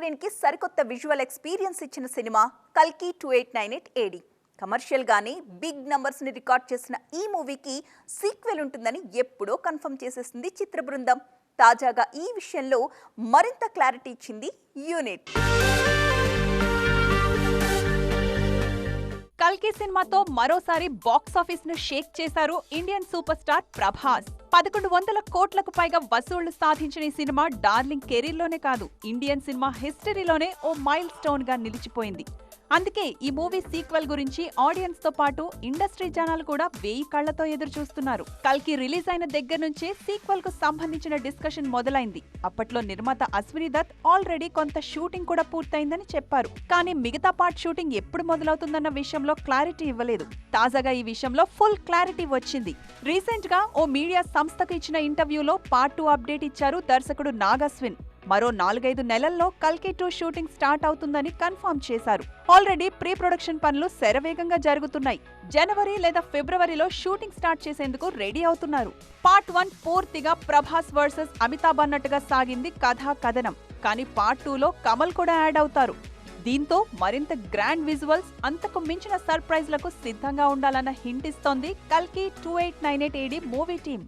స్క్రీన్కి సరికొత్త visual experience ఇచ్చిన cinema కల్కి two eight nine eight AD commercial గానే బిగ్ నంబర్స్ని రికార్డ్ చేసిన ఈ మూవీకి సీక్వెల్ ఉంటుందని ఎప్పుడో కన్ఫర్మ్ చేసేసింది చిత్ర బృందం. తాజాగా ఈ విషయంలో మరింత క్లారిటీ ఇచ్చింది యూనిట్. కల్కి సినిమాతో మరోసారి బాక్స్ ఆఫీస్ను షేక్ చేశారు ఇండియన్ సూపర్ స్టార్ ప్రభాస్. పదకొండు వందల కోట్లకు పైగా వసూళ్ళు సాధించిన ఈ సినిమా డార్లింగ్ కెరీర్లోనే కాదు ఇండియన్ సినిమా హిస్టరీలోనే ఓ మైల్ స్టోన్గా నిలిచిపోయింది. అందుకే ఈ మూవీ సీక్వెల్ గురించి ఆడియన్స్తో పాటు ఇండస్ట్రీ జనాలు కూడా వేయి కళ్ళతో ఎదురు చూస్తున్నారు. కల్కి రిలీజ్ అయిన దగ్గర నుంచే సీక్వెల్కు సంబంధించిన డిస్కషన్ మొదలైంది. అప్పట్లో నిర్మాత అశ్విని దత్ ఆల్రెడీ కొంత షూటింగ్ కూడా పూర్తయిందని చెప్పారు. కానీ మిగతా పార్ట్ షూటింగ్ ఎప్పుడు మొదలవుతుందన్న విషయంలో క్లారిటీ ఇవ్వలేదు. తాజాగా ఈ విషయంలో ఫుల్ క్లారిటీ వచ్చింది. రీసెంట్గా ఓ మీడియా సంస్థకు ఇచ్చిన ఇంటర్వ్యూలో పార్ట్ టూ అప్డేట్ ఇచ్చారు దర్శకుడు నాగస్విన్ మరో నాలుగైదు నెలల్లో కల్కి టూ షూటింగ్ స్టార్ట్ అవుతుందని కన్ఫర్మ్ చేశారు. ఆల్రెడీ ప్రీ ప్రొడక్షన్ పనులు శరవేగంగా జరుగుతున్నాయి. జనవరి లేదా ఫిబ్రవరిలో షూటింగ్ స్టార్ట్ చేసేందుకు రెడీ అవుతున్నారు. పార్ట్ వన్ పూర్తిగా ప్రభాస్ వర్సెస్ అమితాబ్ అన్నట్టుగా సాగింది కథా కథనం. కానీ పార్ట్ టూలో కమల్ కూడా యాడ్ అవుతారు. దీంతో మరింత గ్రాండ్ విజువల్స్ అంతకు మించిన సర్ప్రైజ్లకు సిద్ధంగా ఉండాలన్న హింట్ ఇస్తోంది కల్కి two eight nine eight AD movie team